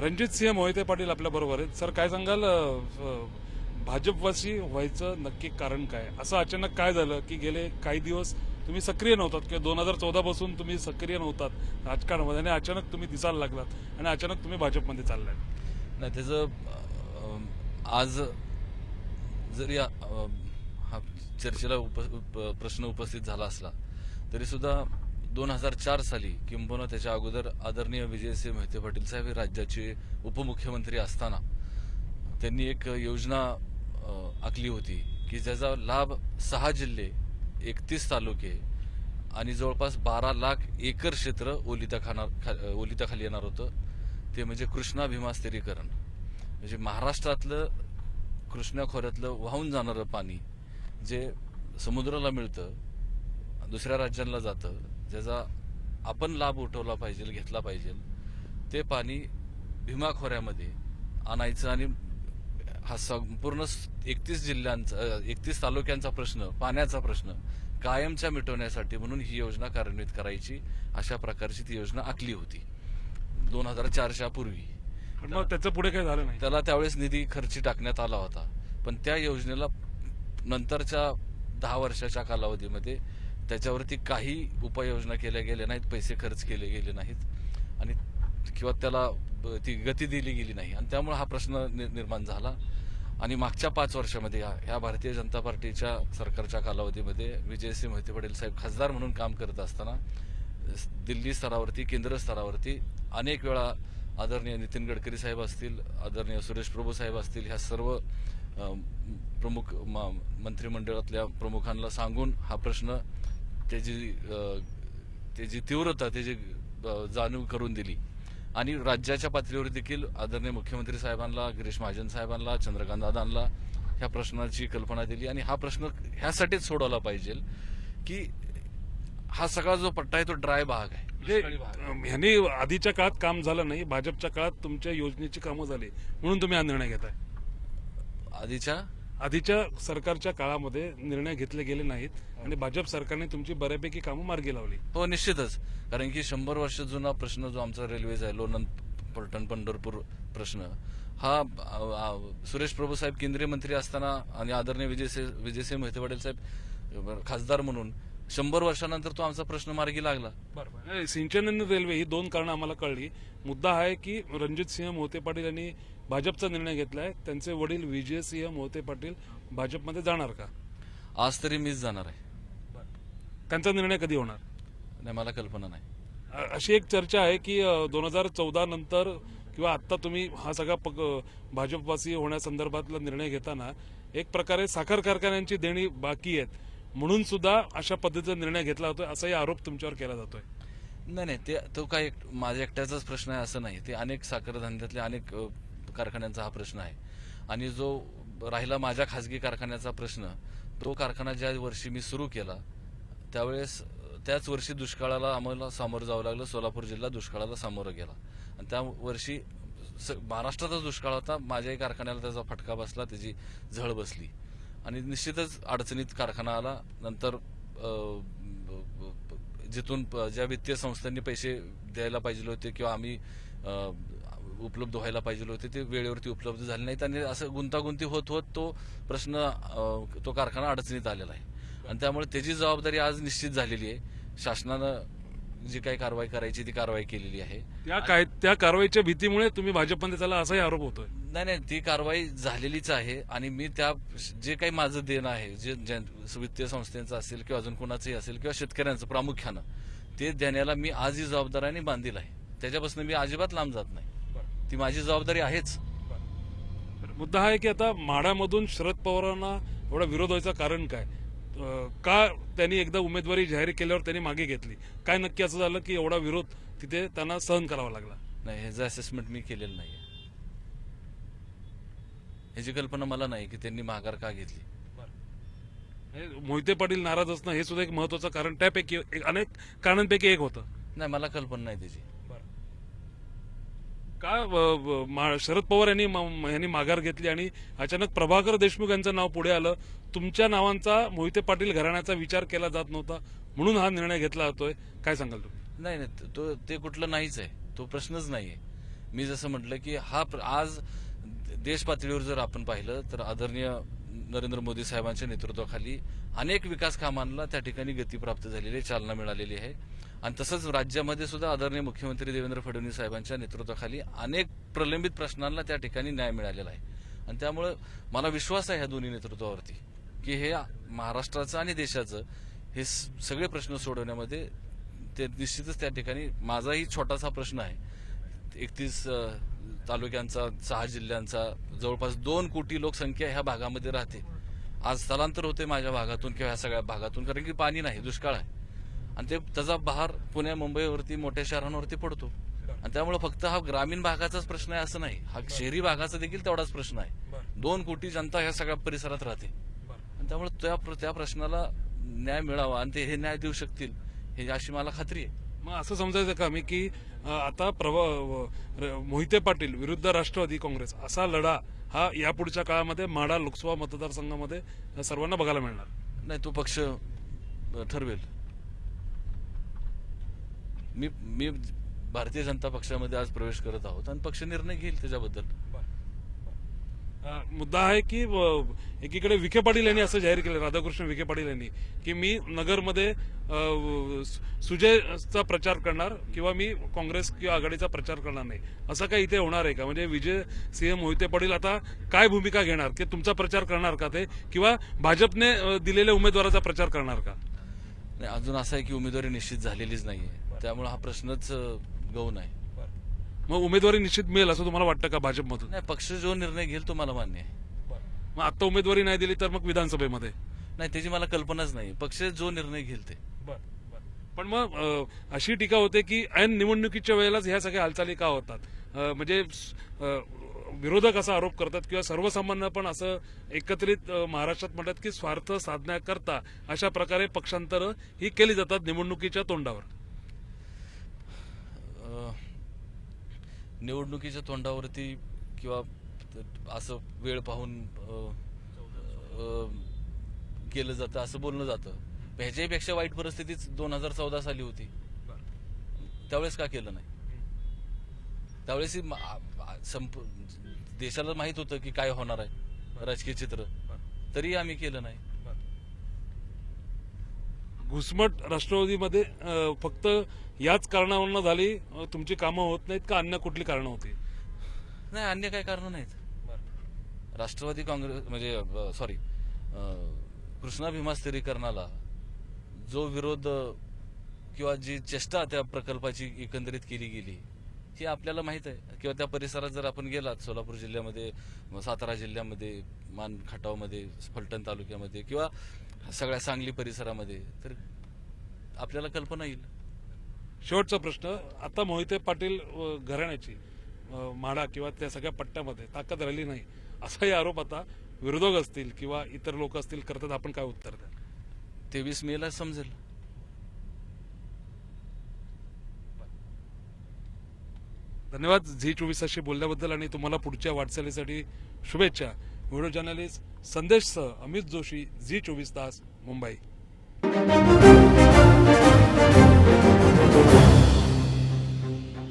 रणजित सिंह मोहिते पाटील आपल्याबरोबर आहेत. सर काय सांगाल? भाजपवासी व्हायचं नक्की कारण काय? असं अचानक काय झालं की गेले काही दिवस तुम्ही सक्रिय नव्हतात? किंवा दोन हजार चौदा पासून तुम्ही सक्रिय नव्हतात राजकारणामध्ये आणि अचानक तुम्ही दिसायला लागलात आणि अचानक तुम्ही भाजपमध्ये चाललाय नाही त्याचं आज जरी हा चर्चेला उप, उप, प्रश्न उपस्थित झाला असला तरी सुद्धा दोन हजार चार साली किंबहुना त्याच्या अगोदर आदरणीय विजयसिंह मेहते पाटील साहेब हे राज्याचे उपमुख्यमंत्री असताना त्यांनी एक योजना आखली होती की ज्याचा लाभ सहा जिल्हे एकतीस तालुके आणि जवळपास बारा लाख एकर क्षेत्र ओलिता खाणार खा- ओलिताखाली येणार होतं. ते म्हणजे कृष्णा भीमास्थिरीकरण म्हणजे महाराष्ट्रातलं कृष्णा खोऱ्यातलं वाहून जाणारं पाणी जे समुद्राला मिळतं दुसऱ्या राज्यांना जातं ज्याचा आपण लाभ उठवला पाहिजे घेतला पाहिजे ते पाणी भीमा खोऱ्यामध्ये आणायचं आणि हा संपूर्ण एकतीस जिल्ह्यांचा एकतीस तालुक्यांचा प्रश्न पाण्याचा प्रश्न कायमचा मिटवण्यासाठी म्हणून ही योजना कार्यान्वित करायची. अशा प्रकारची ती योजना आखली होती. दोन हजार चारच्या पूर्वी. मग त्याचं पुढे काय झालं नाही. त्याला त्यावेळेस निधी खर्ची टाकण्यात आला होता. पण त्या योजनेला नंतरच्या दहा वर्षाच्या कालावधीमध्ये त्याच्यावरती काही उपाययोजना केल्या गेल्या नाहीत पैसे खर्च केले गेले नाहीत आणि किंवा त्याला ब- ती गती दिली गेली नाही. आणि त्यामुळे हा प्रश्न नि- निर्माण झाला. आणि मागच्या पाच वर्षामध्ये या- ह्या भारतीय जनता पार्टीच्या सरकारच्या कालावधीमध्ये विजयसिंह मोहिते पाटील साहेब खासदार म्हणून काम करत असताना दिल्ली स्तरावरती केंद्र स्तरावरती अनेक वेळा आदरणीय नितीन गडकरी साहेब असतील आदरणीय सुरेश प्रभू साहेब असतील ह्या सर्व प्रमुख मंत्रिमंडळातल्या प्रमुखांना सांगून हा प्रश्न त्याची त्याची तीव्रता त्याची जाणीव करून दिली. आणि राज्याच्या पातळीवर देखील आदरणीय मुख्यमंत्री साहेबांना गिरीश महाजन साहेबांना चंद्रकांत दादांना ह्या प्रश्नाची कल्पना दिली. आणि हा प्रश्न ह्यासाठीच सोडवला पाहिजे की हा सगळा जो पट्टा आहे तो ड्राय भाग आहे. ह्यांनी आधीच्या काळात काम झालं नाही. भाजपच्या काळात तुमच्या योजनेची कामं झाली. म्हणून तुम्ही हा निर्णय घेताय. आधीच्या? आधीच्या सरकारच्या काळामध्ये निर्णय घेतले गेले नाहीत आणि भाजप सरकारने तुमची बऱ्यापैकी कामं मार्गी लावली. हो निश्चितच. कारण की शंभर वर्ष जुना प्रश्न जो आमचा रेल्वेचा आहे लोणंद पलटण पंढरपूर प्रश्न हा आ, सुरेश प्रभू साहेब केंद्रीय मंत्री असताना आणि आदरणीय विजयसिंह विजयसिंह मोहिते पाटील साहेब खासदार म्हणून शंभर वर्षानंतर तो आमचा प्रश्न मार्गी लागला बरोबर सिंचन आणि रेल्वे ही दोन कारणं आम्हाला कळली. मुद्दा हा आहे की रणजित सिंह मोहिते पाटील यांनी भाजपचा निर्णय घेतलाय. त्यांचे वडील विजय सिंह मोहिते पाटील भाजपमध्ये जाणार का? आज तरी मीच जाणार आहे. त्यांचा निर्णय कधी होणार? नाही मला कल्पना नाही. अशी एक चर्चा आहे की दोन हजार चौदा नंतर किंवा आता तुम्ही हा सगळा भाजपवासी होण्यासंदर्भातला निर्णय घेताना एक प्रकारे साखर कारखान्यांची देणी बाकी आहेत. म्हणून सुद्धा अशा पद्धतीचा निर्णय घेतला होता असाही आरोप तुमच्यावर केला जातोय. नाही नाही ते तो काय एक- माझ्या एकट्याचाच प्रश्न आहे असं नाही. ते अनेक साखर धंद्यातल्या अनेक कारखान्यांचा हा प्रश्न आहे. आणि जो राहिला माझ्या खासगी कारखान्याचा प्रश्न तो कारखाना ज्या वर्षी मी सुरू केला त्यावेळेस त्याच वर्षी दुष्काळाला आम्हाला सामोरं जावं लागलं सोलापूर जिल्हा दुष्काळाला सामोरं गेला. आणि त्या वर्षी स- दुष्काळ होता माझ्याही कारखान्याला त्याचा फटका बसला त्याची झळ बसली. आणि निश्चितच अडचणीत कारखाना आला नंतर जिथून प- ज्या वित्तीय संस्थांनी पैसे द्यायला पाहिजे होते किंवा आम्ही उपलब्ध व्हायला पाहिजे होते ते वेळेवरती उपलब्ध झाले नाहीत आणि असं गुंतागुंती होत होत तो प्रश्न तो कारखाना अडचणीत आलेला आहे. आणि त्यामुळे त्याची जबाबदारी आज निश्चित झालेली आहे. शासनानं जी काही कारवाई करायची ती कारवाई केलेली आहे. त्या काय त्या कारवाईच्या भीतीमुळे तुम्ही भाजपमध्ये चला असाही आरोप होतोय. नाही नाही ती कारवाई झालेलीच आहे आणि मी त्या जे काही माझं देणं आहे जे वित्तीय संस्थेचं असेल किंवा अजून कोणाचंही असेल किंवा शेतकऱ्यांचं प्रामुख्यानं ते देण्याला मी आजही जबाबदारीने बांधील आहे. त्याच्यापासून मी अजिबात लांब जात नाही. ती माझी जबाबदारी आहेच. मुद्दा हा आहे की आता माढ्यामधून शरद पवारांना एवढा विरोध व्हायचं कारण काय? का त्यांनी एकदा उमेदवारी जाहीर केल्यावर त्यांनी मागे घेतली? काय नक्की असं झालं की एवढा विरोध तिथे त्यांना सहन करावा लागला? नाही ह्याचं असेसमेंट मी केलेलं नाही ह्याची कल्पना मला नाही की त्यांनी माघार का घेतली. हे मोहिते पाटील नाराज असणं हे सुद्धा एक महत्वाचं कारण. त्यापैकी एक अनेक कारणांपैकी एक होतं. नाही मला कल्पना नाही त्याची. का मा- शरद पवार यांनी यांनी माघार घेतली आणि अचानक प्रभाकर देशमुख यांचं नाव पुढे आलं. तुमच्या नावांचा मोहिते पाटील घराण्याचा विचार केला जात नव्हता म्हणून हा निर्णय घेतला जातोय. काय सांगाल तुम्ही? नाही नाही तो ते कुठलं नाहीच आहे. तो प्रश्नच नाहीये. मी जसं म्हटलं की हा प्र- आज देश पातळीवर जर आपण पाहिलं तर आदरणीय नरेंद्र मोदी साहेबांच्या नेतृत्वाखाली अनेक विकास कामांना त्या ठिकाणी गती प्राप्त झालेली आहे चालना मिळालेली आहे. आणि तसंच राज्यामध्ये सुद्धा आदरणीय मुख्यमंत्री देवेंद्र फडणवीस साहेबांच्या नेतृत्वाखाली अनेक प्रलंबित प्रश्नांना त्या ठिकाणी न्याय मिळालेला आहे. आणि त्यामुळे मला विश्वास आहे ह्या दोन्ही नेतृत्वावरती की हे महाराष्ट्राचं आणि देशाचं हे सगळे प्रश्न सोडवण्यामध्ये ते निश्चितच त्या ठिकाणी माझाही छोटासा प्रश्न आहे. एकतीस तालुक्यांचा सहा जिल्ह्यांचा जवळपास दोन कोटी लोकसंख्या ह्या भागामध्ये राहते. आज स्थलांतर होते माझ्या भागातून किंवा ह्या सगळ्या भागातून कारण की पाणी नाही दुष्काळ आहे. आणि ते त्याचा बहार पुणे मुंबईवरती मोठ्या शहरांवरती पडतो. आणि त्यामुळे फक्त हा ग्रामीण भागाचाच प्रश्न आहे असं नाही. हा शहरी भागाचा देखील तेवढाच प्रश्न आहे. दोन कोटी जनता ह्या सगळ्या परिसरात राहते. आणि त्यामुळे त्या त्या प्रश्नाला न्याय मिळावा आणि ते हे न्याय देऊ शकतील हे अशी मला खात्री आहे. मग असं समजायचं का मी की आता प्रभा र- मोहिते पाटील विरुद्ध राष्ट्रवादी काँग्रेस असा लढा हा यापुढच्या काळामध्ये माडा लोकसभा मतदारसंघामध्ये सर्वांना बघायला मिळणार? नाही तो पक्ष ठरवेल. मी मी भारतीय जनता पक्षामध्ये आज प्रवेश करत आहोत आणि पक्ष निर्णय घेईल त्याच्याबद्दल. मुद्दा आहे की एकीकडे विखे पाटील यांनी असं जाहीर केलं राधाकृष्ण विखे पाटील यांनी की मी नगरमध्ये सुजयचा प्रचार करणार किंवा मी काँग्रेस किंवा आघाडीचा प्रचार करणार नाही. असं काय इथे होणार आहे का? म्हणजे विजय सिंह मोहिते पाटील आता काय भूमिका घेणार? की तुमचा प्रचार करणार का ते? किंवा भाजपने दिलेल्या उमेदवाराचा प्रचार करणार का? नाही अजून असं आहे की उमेदवारी निश्चित झालेलीच नाहीये. त्यामुळे हा प्रश्नच गौण आहे मग उमेदवारी निश्चित मिळेल असं तुम्हाला वाटतं का भाजपमधून? नाही पक्ष जो निर्णय घेईल तो मला मान्य आहे. मग आता उमेदवारी नाही दिली तर मग विधानसभेमध्ये? नाही त्याची मला कल्पनाच नाही. पक्ष जो निर्णय घेईल ते. पण मग अ, अशी टीका होते की ऐन निवडणुकीच्या वेळेलाच ह्या सगळ्या हालचाली का होतात? अ, म्हणजे अ, विरोधक असा आरोप करतात किंवा सर्वसामान्य पण असं एकत्रित अ, महाराष्ट्रात म्हणतात की स्वार्थ साधण्याकरता अशा प्रकारे पक्षांतर ही केली जातात निवडणुकीच्या तोंडावर अ, निवडणुकीच्या तोंडावरती किंवा असं वेळ पाहून केलं जातं असं बोललं जातं. ह्याच्याही पेक्षा वाईट परिस्थितीच दोन हजार चौदा साली होती. त्यावेळेस का केलं नाही? त्यावेळेस संप- देशाला माहीत होतं की काय होणार आहे राजकीय चित्र. तरी आम्ही केलं नाही. घुसमट राष्ट्रवादीमध्ये फक्त याच कारणावरून झाली तुमची कामं होत नाहीत का अन्य कुठली कारणं होती? नाही अन्य काही कारण नाहीत. राष्ट्रवादी काँग्रेस म्हणजे सॉरी कृष्णा भीमा स्थिरीकरणाला जो विरोध किंवा जी चेष्टा त्या प्रकल्पाची एकंदरीत केली गेली ही आपल्याला माहीत आहे. किंवा त्या परिसरात जर आपण गेलात सोलापूर जिल्ह्यामध्ये सातारा जिल्ह्यामध्ये मान खटावमध्ये फलटण तालुक्यामध्ये किंवा सगळ्या सांगली परिसरामध्ये तर आपल्याला कल्पना येईल. शेवटचा प्रश्न आता मोहिते पाटील घराण्याची माडा किंवा त्या सगळ्या पट्ट्यामध्ये ताकद राहिली नाही असाही आरोप आता विरोधक असतील किंवा इतर लोक असतील करतात. आपण काय उत्तर द्या तेवीस मेला समजेल. धन्यवाद झी चोवीसाशी बोलल्याबद्दल आणि तुम्हाला पुढच्या वाटचालीसाठी शुभेच्छा. व्हिडिओ जर्नलिस्ट संदेशसह अमित जोशी झी चोवीस तास मुंबई.